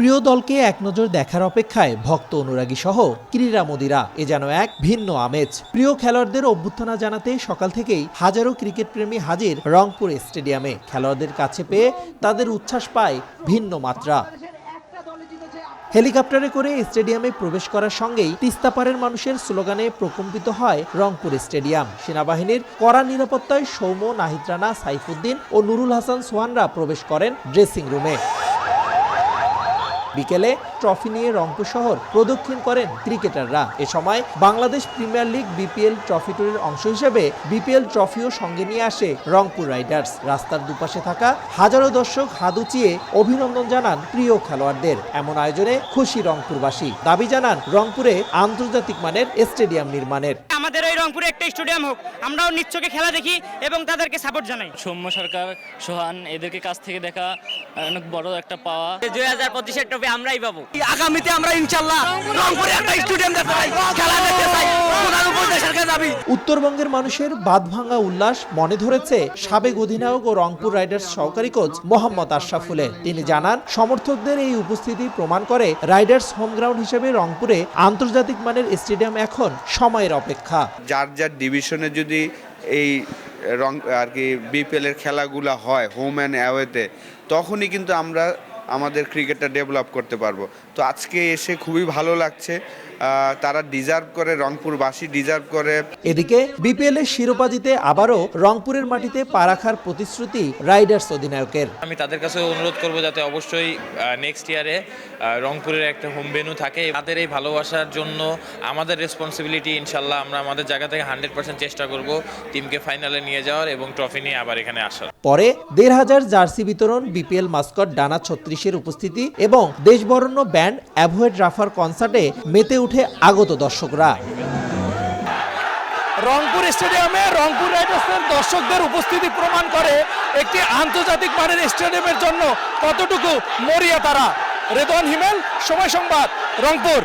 প্রিয় দলকে এক নজর দেখার অপেক্ষায় ভক্ত অনুরাগী সহ ক্রীড়ামোদীরা এ যেন এক ভিন্ন আমেজ। প্রিয় খেলোয়াড়দের অভ্যর্থনা জানাতে সকাল থেকেই হাজারো ক্রিকেট প্রেমী হাজির রংপুর স্টেডিয়ামে। খেলোয়াড়দের কাছে পেয়ে তাদের উচ্ছ্বাস পায় ভিন্ন মাত্রা। হেলিকপ্টারে করে স্টেডিয়ামে প্রবেশ করার সঙ্গেই তিস্তাপাড়ের মানুষের স্লোগানে প্রকম্পিত হয় রংপুর স্টেডিয়াম। সেনাবাহিনীর কড়া নিরাপত্তায় সৌম্য নাহিদ রানা, সাইফুদ্দিন ও নুরুল হাসান সোহানরা প্রবেশ করেন ড্রেসিং রুমে। বিকেলে ট্রফি নিয়ে রংপুর শহর প্রদক্ষিণ করেন ক্রিকেটাররা। এ সময় Bangladesh premier league BPL trophy টুরের অংশ হিসেবে বিপিএল ট্রফিও সঙ্গে নিয়ে আসে রংপুর রাইডার্স। রাস্তার দুপাশে থাকা হাজারো দর্শক হাত উঁচিয়ে অভিনন্দন জানান প্রিয় খেলোয়াড়দের। এমন আয়োজনে খুশি রংপুরবাসী। দাবি জানান রংপুরে আন্তর্জাতিক মানের স্টেডিয়াম নির্মাণের। আমাদের এই রংপুরে একটা স্টেডিয়াম হোক আমরাও নিচ্ছকে খেলা দেখি এবং তাদেরকে সাপোর্ট জানাই। সৌম্য সরকার সোহান এদেরকে কাছ থেকে দেখা অনেক বড় একটা পাওয়া। দুই হাজার পঁচিশের ট্রফি আমরাই পাবো। আগামীতে আমরা ইনশাল্লাহ রংপুরে একটা স্টেডিয়াম দেখতে চাই খেলা দেখতে চাই উত্তরবঙ্গের মানুষের বাঁধভাঙা উল্লাস মনে ধরেছে সাবেক অধিনায়ক ও রংপুর রাইডার্স সহকারী কোচ মোহাম্মদ আশরাফুলের তিনি জানান সমর্থকদের এই উপস্থিতি প্রমাণ করে রাইডার্স হোম গ্রাউন্ড হিসেবে রংপুরে আন্তর্জাতিক মানের স্টেডিয়াম এখন সময়ের অপেক্ষা। যার যার ডিভিশনে যদি এই রং আর কি বিপিএলের খেলাগুলো হয় হোম অ্যান্ড অ্যাওয়েতে তখনই কিন্তু আমরা আমাদের ক্রিকেটটা ডেভেলপ করতে পারব। তো আজকে এসে খুবই ভালো লাগছে। তারা ডিজার্ভ করে রংপুরবাসী ডিজার্ভ করে। এদিকে বিপিএল এর শিরোপা জিতে আবারও রংপুরের মাটিতে পা রাখার প্রতিশ্রুতি রাইডার্স অধিনায়কের। আমি তাদের কাছে অনুরোধ করব যাতে অবশ্যই নেক্সট ইয়ারে রংপুরের একটা হোম ভেনু থাকে। তাদের এই ভালোবাসার জন্য আমাদের রেসপন্সিবিলিটি ইনশাল্লাহ আমরা আমাদের জায়গা থেকে হান্ড্রেড পার্সেন্ট চেষ্টা করব টিমকে ফাইনালে নিয়ে যাওয়ার এবং ট্রফি নিয়ে আবার এখানে আসার। পরে দেড় হাজার জার্সি বিতরণ বিপিএল মাস্কট ডানা ছত্রিশের উপস্থিতি এবং দেশবরণ্য ব্যান্ড অ্যাভয়েড রাফার কনসার্টে মেতে উঠে আগত দর্শকরা। রংপুর স্টেডিয়ামে রংপুর রাইডার্সের দর্শকদের উপস্থিতি প্রমাণ করে একটি আন্তর্জাতিক মানের স্টেডিয়ামের জন্য কতটুকু মরিয়া তারা। রেদন হিমেল, সময় সংবাদ, রংপুর।